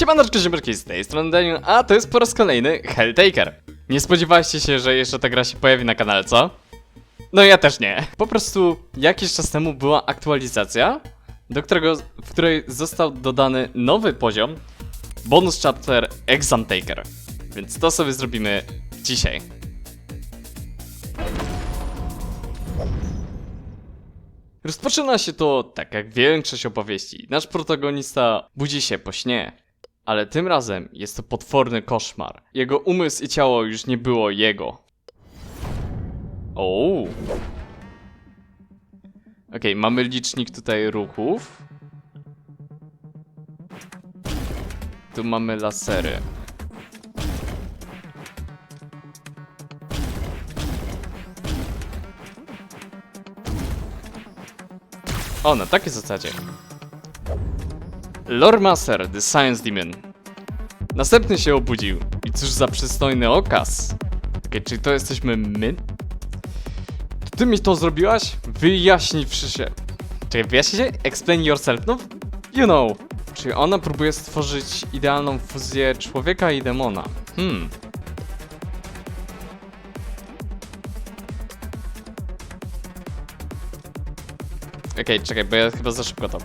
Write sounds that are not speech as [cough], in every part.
Siemaneczko, ziomeczki, z tej strony Daniel, a to jest po raz kolejny Helltaker. Nie spodziewaliście się, że jeszcze ta gra się pojawi na kanale, co? No ja też nie. Po prostu jakiś czas temu była aktualizacja, do którego, w której został dodany nowy poziom, bonus chapter Exam Taker. Więc to sobie zrobimy dzisiaj. Rozpoczyna się to tak jak większość opowieści. Nasz protagonista budzi się po śnie, ale tym razem jest to potworny koszmar. Jego umysł i ciało już nie było jego. O. Okej, mamy licznik tutaj ruchów. Tu mamy lasery. O, na takiej zasadzie. Lore Master, The Science Demon. Następny się obudził. I cóż za przystojny okaz. Okej, czyli to jesteśmy my? Ty mi to zrobiłaś? Wyjaśniwszy się. Czekaj, wyjaśnij się? Explain yourself. No, you know. Czyli ona próbuje stworzyć idealną fuzję człowieka i demona. Hmm. Okej, czekaj, bo ja chyba za szybko to.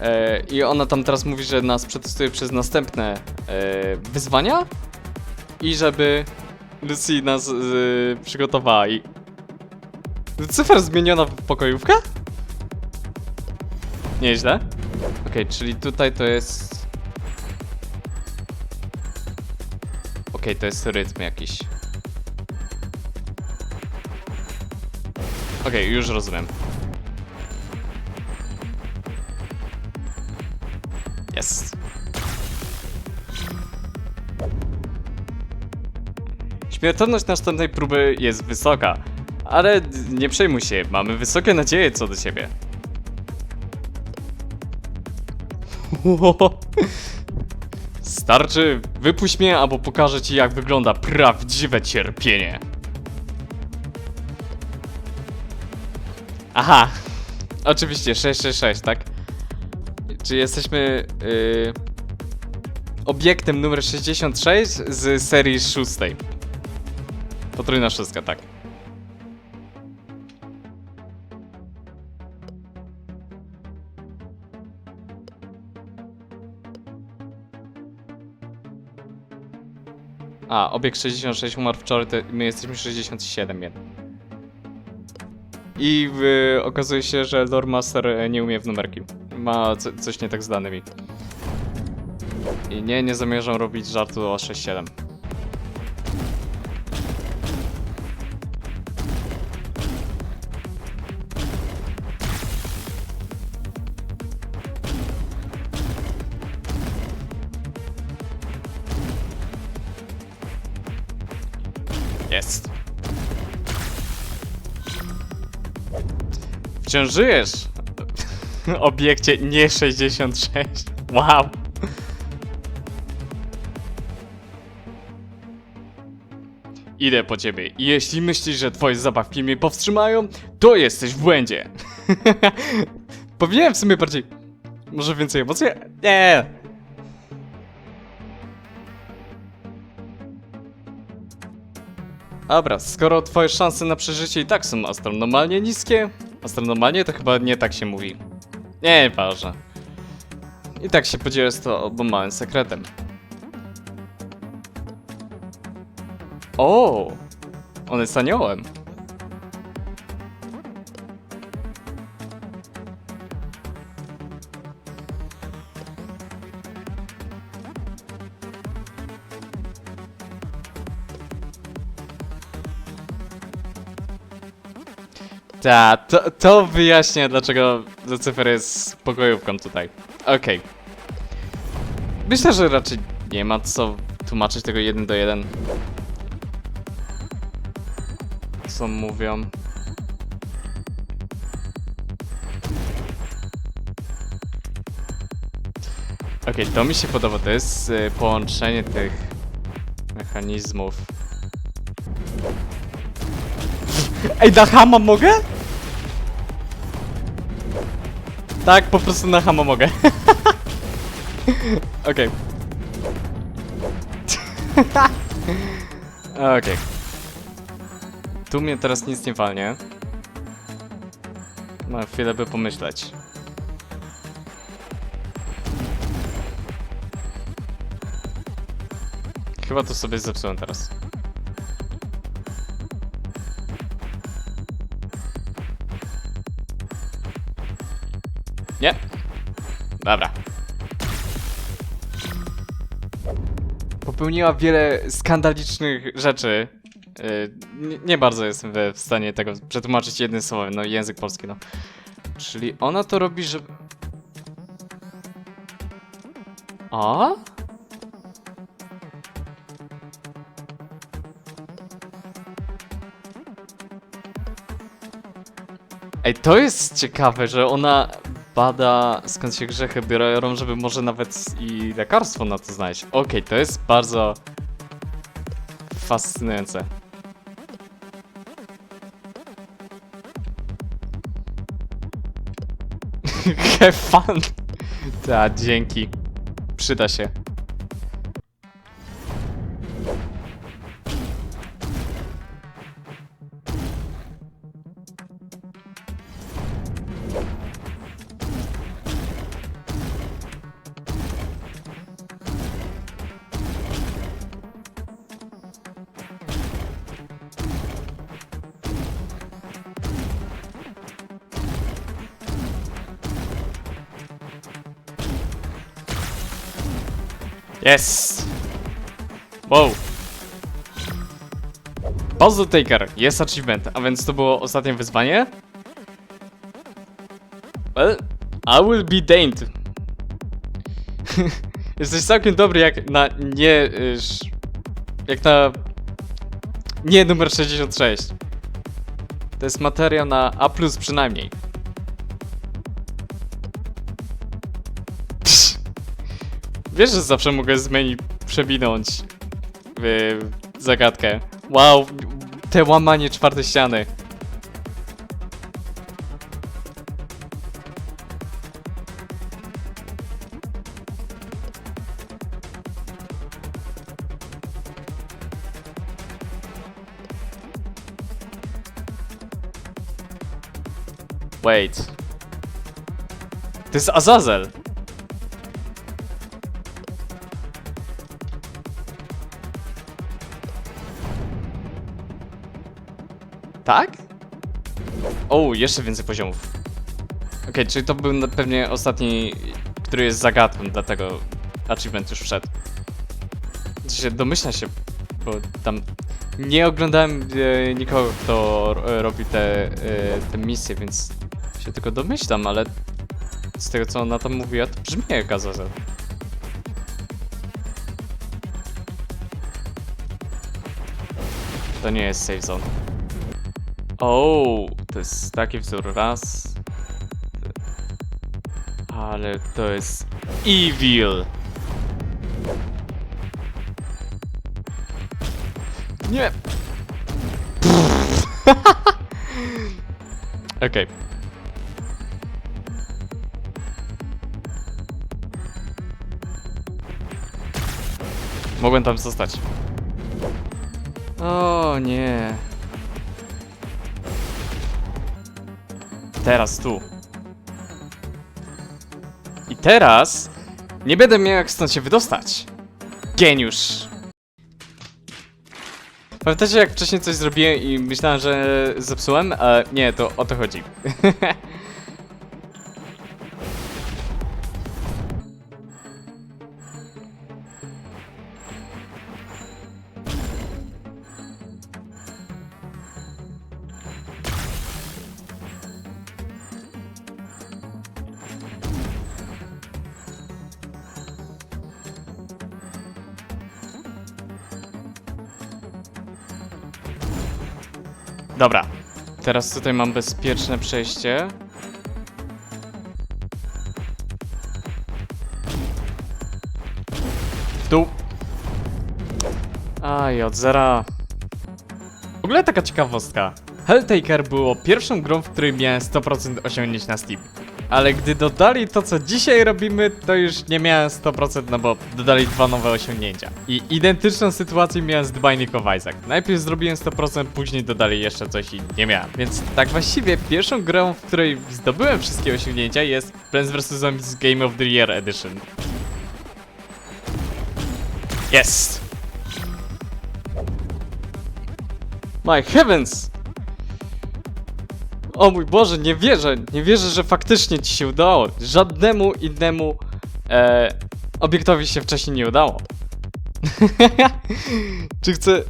E, I ona tam teraz mówi, że nas przetestuje przez następne e, wyzwania i żeby Lucy nas e, przygotowała i... Cyfra zmieniona w pokojówkę? Nieźle. Okej, czyli tutaj to jest... Okej, to jest rytm jakiś. Okej, już rozumiem. Jest. Śmiertelność następnej próby jest wysoka, ale nie przejmuj się, mamy wysokie nadzieje co do ciebie. [laughs] Starczy, wypuść mnie, albo pokażę ci jak wygląda prawdziwe cierpienie. Aha, oczywiście 666, tak? Czy jesteśmy yy, obiektem numer 66 z serii szóstej. Potrójna szóstka, tak. A, obiekt 66 umarł wczoraj, to my jesteśmy 67 jeden. I y, okazuje się, że Lord Master e, nie umie w numerki. Ma co, coś nie tak z danymi. I nie, nie zamierzam robić żartu o 6-7. Jest. Wciąż żyjesz? Obiekcie nie 66. Wow. Idę po ciebie i jeśli myślisz, że twoje zabawki mnie powstrzymają, to jesteś w błędzie. [laughs] Powinienem w sumie bardziej... Może więcej emocji? Nie. Dobra, skoro twoje szanse na przeżycie i tak są astronomalnie niskie, astronomalnie to chyba nie tak się mówi. Nie, ważne. I tak się podzielę z to obym małym sekretem. O! On jest aniołem. Ta, to, to wyjaśnia dlaczego Lucifer jest pokojówką tutaj. Okej. Myślę, że raczej nie ma co tłumaczyć tego jeden do jeden. Co mówią. Okej, to mi się podoba. To jest y, połączenie tych mechanizmów. Ej, na hama mogę? Tak, po prostu na hama mogę. [laughs] Okej. [laughs] Okej. Tu mnie teraz nic nie walnie. Na chwilę by pomyśleć. Chyba to sobie zepsułem teraz. Nie? Dobra. Popełniła wiele skandalicznych rzeczy. Yy, nie, nie bardzo jestem w stanie tego przetłumaczyć jednym słowem, no język polski, no. Czyli ona to robi, że... A? Ej, to jest ciekawe, że ona bada skąd się grzechy biorą, żeby może nawet i lekarstwo na to znaleźć. Okej, to jest bardzo fascynujące. [laughs] Have fun! Ta, dzięki. Przyda się. Yes! Wow! Puzzle Taker, jest achievement, a więc to było ostatnie wyzwanie? Well, I will be damned. [laughs] Jesteś całkiem dobry jak na nie... Jak na... Nie numer 66. To jest materia na A+, przynajmniej. Wiesz, że zawsze mogę zmienić, przewinąć y, zagadkę. Wow, te łamanie czwartej ściany. Wait. To jest Azazel. O, jeszcze więcej poziomów. Okej, czyli to był pewnie ostatni, który jest zagadką, dlatego achievement już wszedł. Się domyśla się, bo tam nie oglądałem e, nikogo, kto e, robi te, e, te misje, więc się tylko domyślam, ale z tego co ona tam mówiła, to brzmi jak Azazel. To nie jest safe zone. O, to jest taki wzór raz. Ale to jest evil. Nie. [laughs] Okej. Mogłem tam zostać. O nie. Teraz tu. I teraz nie będę miał jak stąd się wydostać. Geniusz. Pamiętacie jak wcześniej coś zrobiłem i myślałem, że zepsułem? E, nie, to o to chodzi. [laughs] Teraz tutaj mam bezpieczne przejście. W dół. Aj, od zera. W ogóle taka ciekawostka. Helltaker było pierwszą grą, w której miałem 100% osiągnięć na Steam. Ale gdy dodali to, co dzisiaj robimy, to już nie miałem 100%, no bo dodali dwa nowe osiągnięcia. I identyczną sytuację miałem z Binding of Isaac. Najpierw zrobiłem 100%, później dodali jeszcze coś i nie miałem. Więc tak właściwie pierwszą grą, w której zdobyłem wszystkie osiągnięcia jest Plants vs. Zombies Game of the Year Edition. Jest! My heavens! O mój Boże, nie wierzę, nie wierzę, że faktycznie ci się udało. Żadnemu innemu e, obiektowi się wcześniej nie udało. [laughs] Czy chce...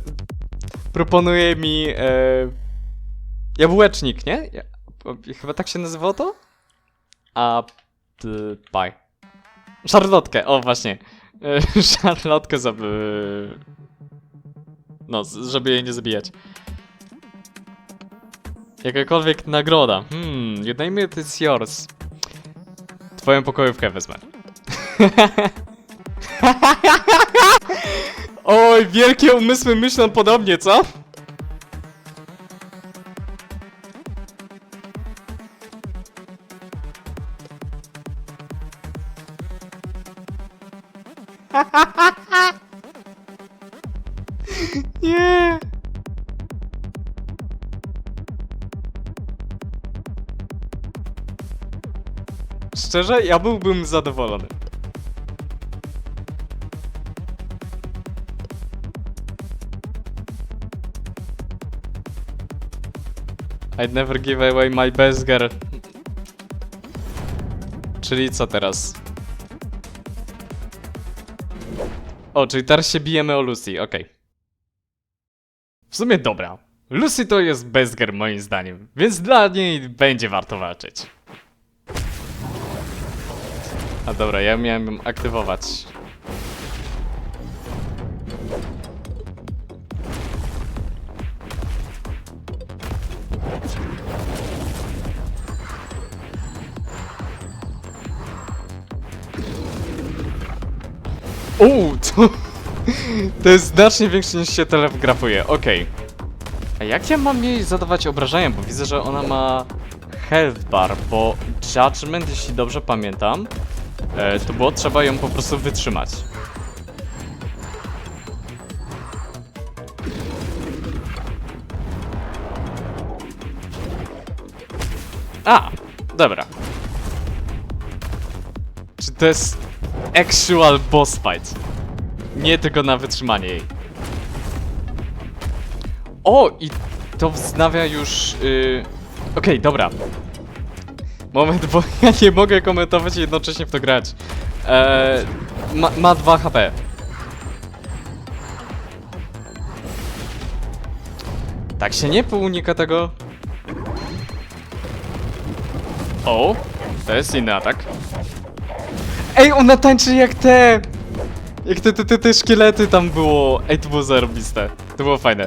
Proponuje mi e, jabłecznik, nie? Ja, chyba tak się nazywało to? A... Pie. Szarlotkę, o właśnie. E, [laughs] szarlotkę, żeby... No, żeby jej nie zabijać. Jakakolwiek nagroda. Hmm, your name it is yours. Twoją pokojówkę wezmę. [laughs] Oj, wielkie umysły myślą podobnie, co? Szczerze, ja byłbym zadowolony. I'd never give away my best girl. Czyli co teraz? O, czyli teraz się bijemy o Lucy, okej. W sumie dobra. Lucy to jest best girl moim zdaniem, więc dla niej będzie warto walczyć. A dobra, ja miałem ją aktywować. Uuu, to... [laughs] To jest znacznie większe niż się telegrafuje, okej. A jak ja mam jej zadawać obrażenia? Bo widzę, że ona ma health bar, bo judgment, jeśli dobrze pamiętam, to było trzeba ją po prostu wytrzymać. A, dobra. Czy to jest actual boss fight? Nie tylko na wytrzymanie jej. O, i to wznawia już. Yy... Okej, dobra. Moment, bo [laughs] ja nie mogę komentować i jednocześnie w to grać. Eee, ma, ma 2 HP. Tak się nie unika tego. O, to jest inny atak. Ej, ona tańczy jak te... Jak te, te, te, te szkielety tam było. Ej, to było zarobiste. To było fajne.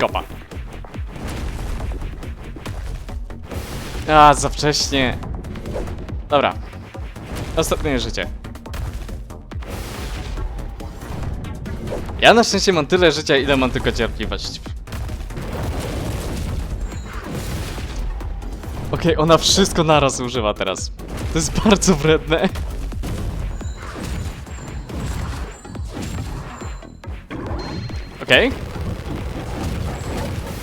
Kopa. A, za wcześnie. Dobra. Ostatnie życie. Ja na szczęście mam tyle życia, ile mam tylko cierpliwość. Okej, ona wszystko naraz używa teraz. To jest bardzo wredne. Okej.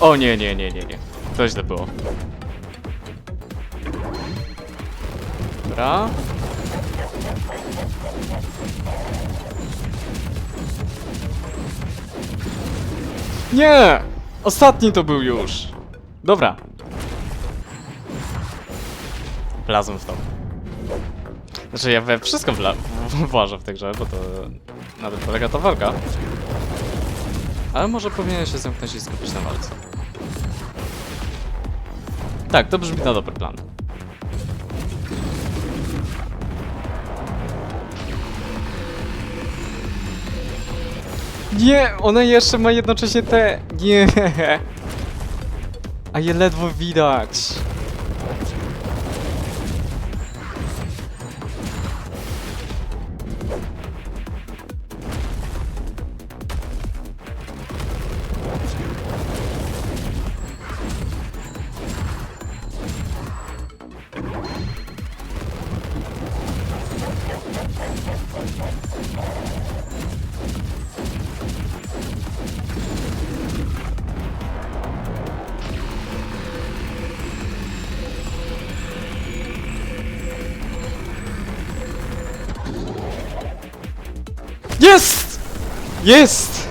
O nie, nie, nie, nie, nie. To źle było. Dobra. Nie! Ostatni to był już. Dobra. Wlazłem w to. Znaczy ja we wszystko wla [laughs] włażę w tej grze, bo to na tym polega ta walka. Ale może powinienem się zamknąć i skupić na walce. Tak, to brzmi na dobry plan. Nie, ona jeszcze ma jednocześnie te... Nie. A je ledwo widać. Jest! Jest!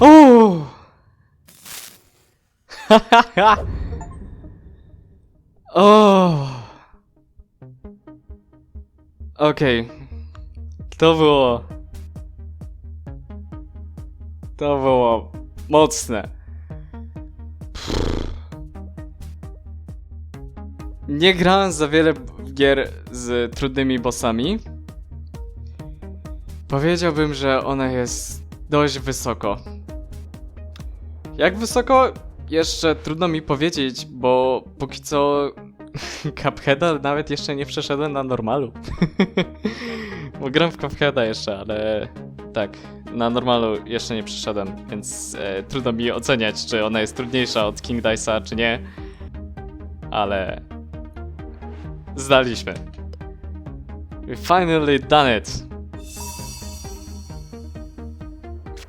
O! [laughs] o! Okej. To było... To było mocne. Nie grałem za wiele gier z trudnymi bossami. Powiedziałbym, że ona jest dość wysoko. Jak wysoko? Jeszcze trudno mi powiedzieć, bo póki co [laughs] Cupheada nawet jeszcze nie przeszedłem na normalu. [laughs] bo gram w Cupheada jeszcze, ale tak, na normalu jeszcze nie przeszedłem, więc e, trudno mi oceniać, czy ona jest trudniejsza od King Dice'a, czy nie. Ale zdaliśmy. We finally done it.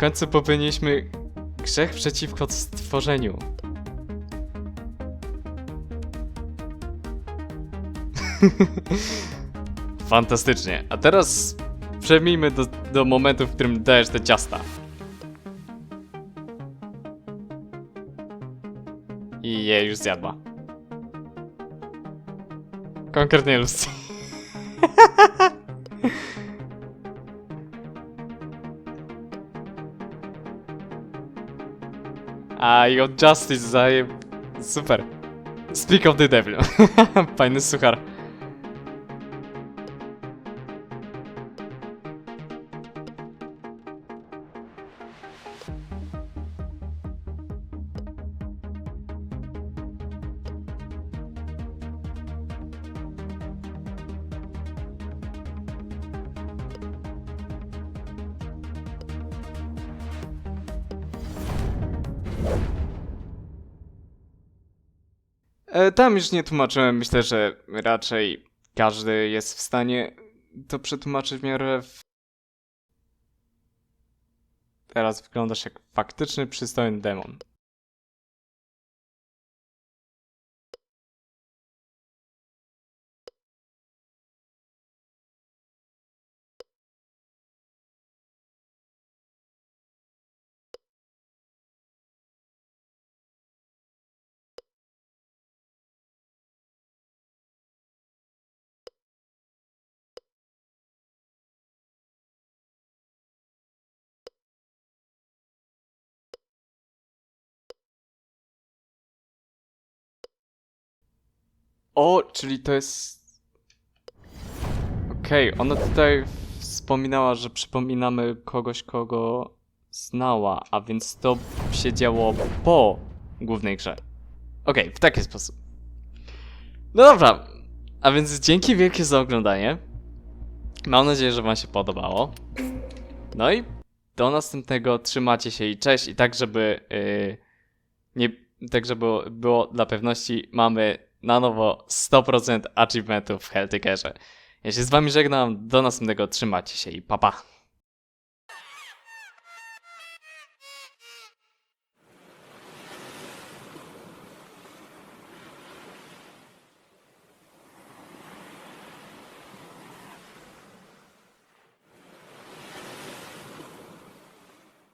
Końcu popełniliśmy grzech przeciwko stworzeniu. [laughs] Fantastycznie. A teraz przejmijmy do, do momentu, w którym dajesz te ciasta. I je już zjadła. Konkretnie Lucy. [laughs] A i od Justice zaje... Super. Speak of the Devil. [laughs] Fajny suchar. Tam już nie tłumaczyłem. Myślę, że raczej każdy jest w stanie to przetłumaczyć w miarę. W... Teraz wyglądasz jak faktyczny, przystojny demon. O, czyli to jest. Okej, ona tutaj wspominała, że przypominamy kogoś, kogo znała, a więc to się działo po głównej grze. Okej, w taki sposób. No dobra, a więc dzięki wielkie za oglądanie. Mam nadzieję, że Wam się podobało. No i do następnego. Trzymacie się i cześć. I tak, żeby yy, nie, tak, żeby było dla pewności, mamy na nowo 100% achievementów w Helltakerze. Ja się z Wami żegnam. Do następnego. Trzymacie się i pa pa.